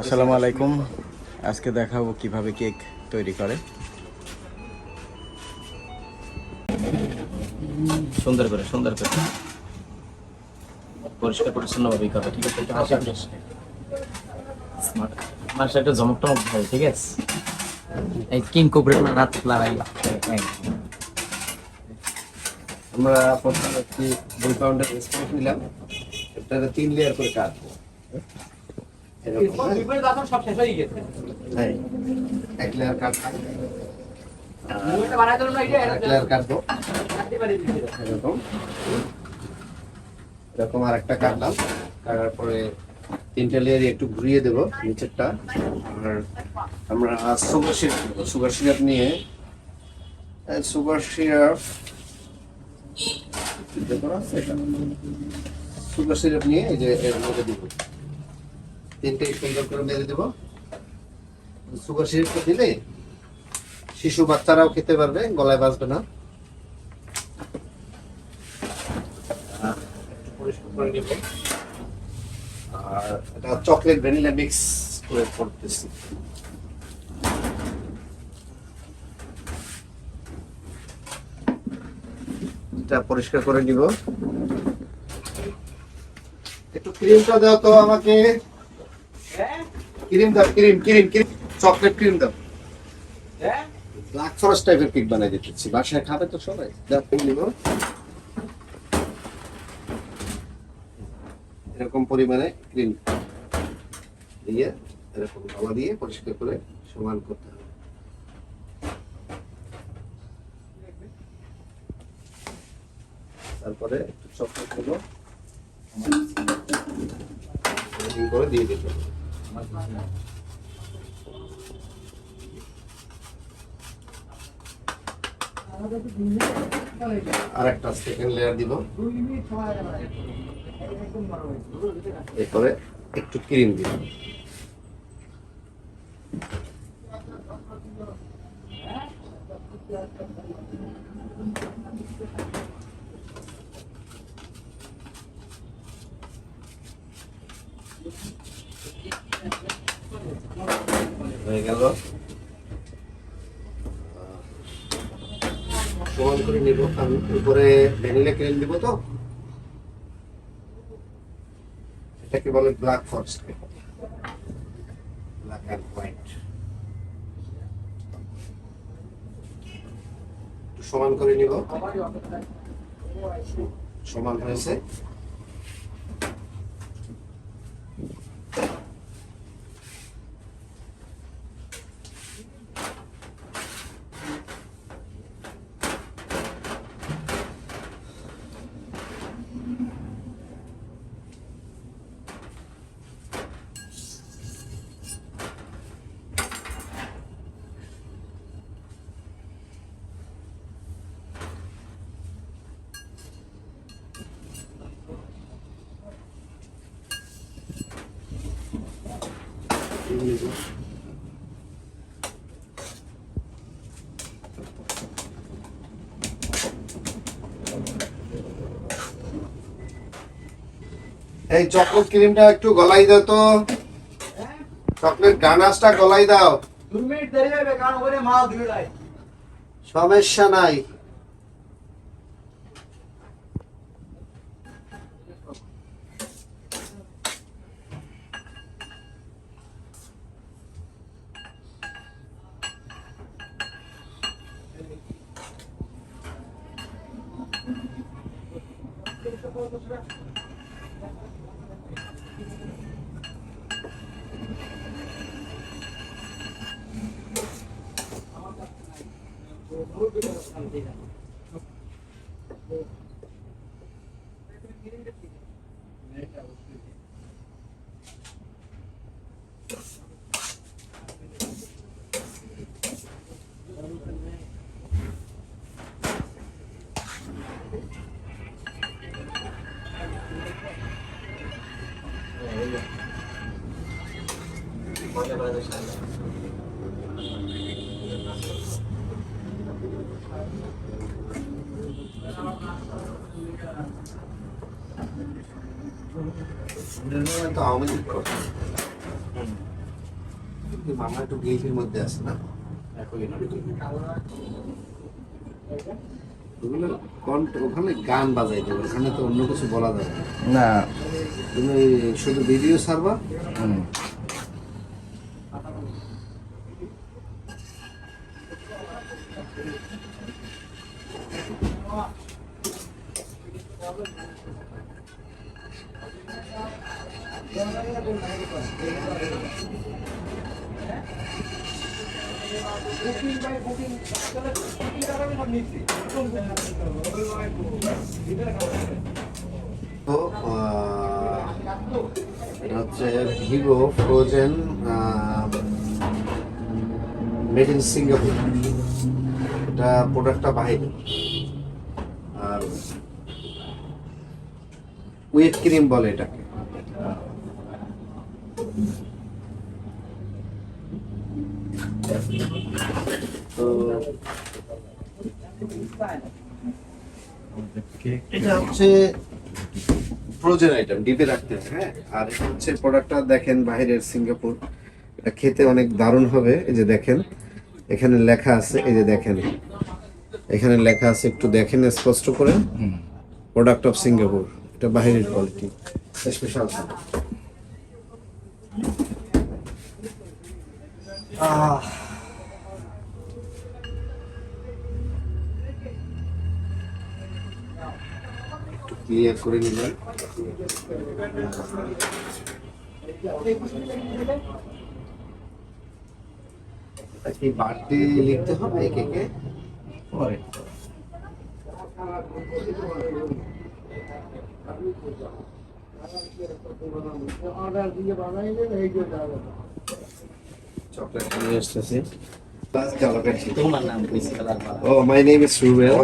আসসালামু আলাইকুম। আজকে দেখাবো কীভাবে কেক তৈরি করে। সুন্দর করে সুন্দর করে। পরিষ্কার পরিচ্ছন্ন ভাবেই করবে ঠিক আছে? একটু হাসি স্মার্ট আমার সাথে জমক টমক ভাই ঠিক আছে? এই কিং কোবরেট না রাত লাগাই আমরা প্রথমে একটি দুই পাউন্ডের স্পঞ্জ নিলাম। এটা তিন লেয়ার করে কাটবো। এরকম, হ্যাঁ? এক লেয়ার এক লেয়ার কাটবো এরকম। এরকম আর একটা কাটলাম কাটার পরে তিনটে লেয়ারই একটু ঘুরিয়ে দেবো নিচেরটা। আর আমরা সুগার সিরাপ সুগার সিরাপ নিয়ে সুগার সিরাপ সুগার সিরাপ নিয়ে এই যে এর মধ্যে দিব। তিনটে সুন্দর করে মেরে দেবো। সুগার সিরাপটা দিলে শিশু বাচ্চারাও খেতে পারবে, গলায় বাজবে না। চকলেট ভ্যানিলা মিক্স করে এটা পরিষ্কার করে নিব। একটু ক্রিমটা দাও তো আমাকে। ক্রিম দাও cream cream cream. Chocolate cream দাও। ব্ল্যাক ফরেস্ট টাইপের কেক বানাই দিতেছি। বাসায় খাবে তো সবাই। দাও নিব। এরকম পরিমাণে ক্রিম দিয়ে এরকম গাওয়া দিয়ে পরিষ্কার করে সমান করতে হবে। তারপরে একটু চকলেটগুলো করে দিয়ে দিতে হবে। আর একটা সেকেন্ড লেয়ার দিব। এরপরে একটু ক্রিম দিব। হয়ে গেল। সমান করে নিব উপরে ভ্যানিলা ক্রিম দিব তো। এটাকে বলে black forest black and white. সমান করে নিব। সমান হয়েছে। এই চকলেট ক্রিমটা একটু গলাই দাও তো। চকলেট গানাসটা গলাই দাও। সমস্যা নাই। 네. 네, 돼요. 맞아 맞아 잘 তো আওয়ামী লীগ করে। কি মামা একটু গিলটির মধ্যে আছে না? ওখানে গান বাজাই দেবে ওখানে তো অন্য কিছু বলা যাবে না। না। তুমি শুধু ভিডিও তো আহ, এটা হচ্ছে Vivo frozen made in Singapore এটা প্রোডাক্টটা বাইরে আর ওয়েট ক্রিম বলে এটাকে। তো এটা হচ্ছে ফ্রোজেন আইটেম ডিপে রাখতে হয় হ্যাঁ? আর এটা হচ্ছে প্রোডাক্টটা দেখেন বাইরের সিঙ্গাপুর। এটা খেতে অনেক দারুণ হবে এই যে দেখেন। এখানে লেখা আছে এই যে দেখেন। এখানে লেখা আছে একটু দেখেন স্পষ্ট করে। প্রোডাক্ট অফ সিঙ্গাপুর এটা বাইরের কোয়ালিটি স্পেশাল ক্লিয়ার করে নিলাম কি বাড়তি লিখতে হবে কেকে পরে। Oh, my name is Ruel.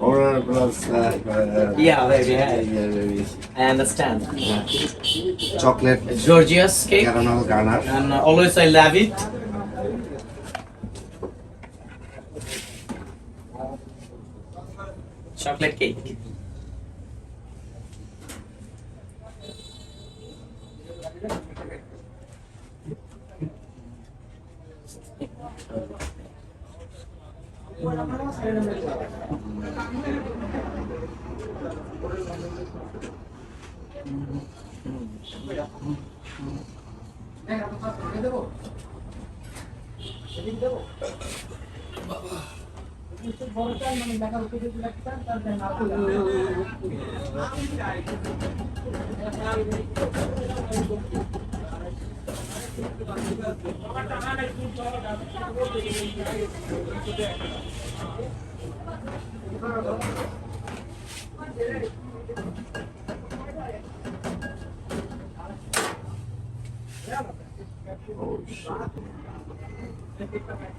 Or was, uh, uh, Yeah, maybe. yeah. yeah, maybe I understand. chocolate, Georgia's cake, caramel, garner. And uh, always I love it. chocolate cake. Oh shit. মানতে হবে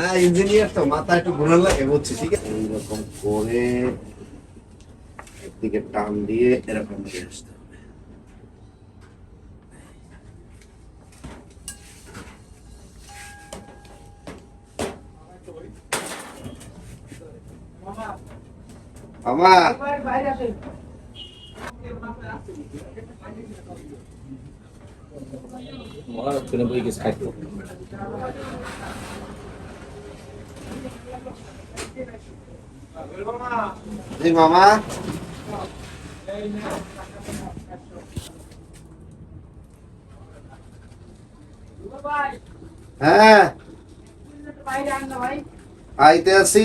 না engineer তো মাথা একটু ঘোরার লাগে বুঝছি ঠিক আছে। এইরকম করে একদিকে টান দিয়ে এরকম দিয়ে আসতে হবে মামা মনে হচ্ছে না বই কিছু খাইতো জি মামা হ্যাঁ আইতে আছি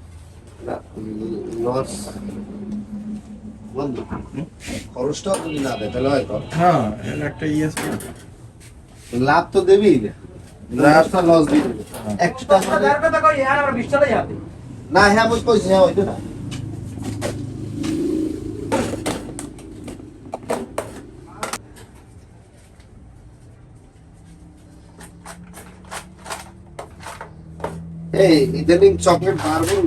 লস বন্ধ। খরচটাও যদি না দেয় তাহলে হয় হ্যাঁ একটা লাভ তো দেবেই না। লাভটা লস দিয়ে দেবে। একশো টাকা না হ্যাঁ কইছি হ্যাঁ ওইটা না। এই ইদানিং চকলেট বারবার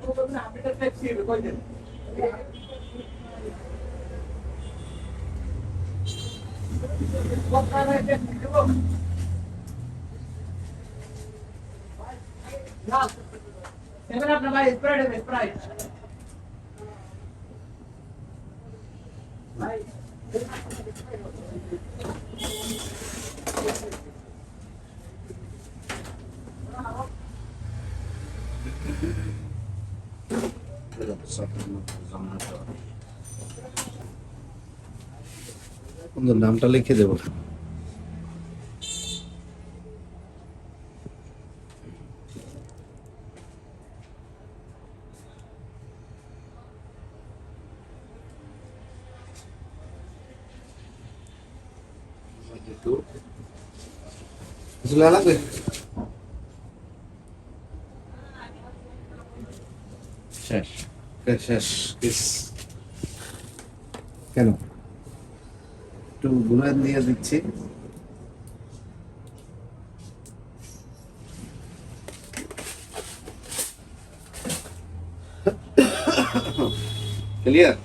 উঠো নাই সুন্দর নামটা লিখে দেবো। লাগবে শেষ শেষ শেষ। কেন? একটু গুলান দিয়ে দিচ্ছি। ক্লিয়ার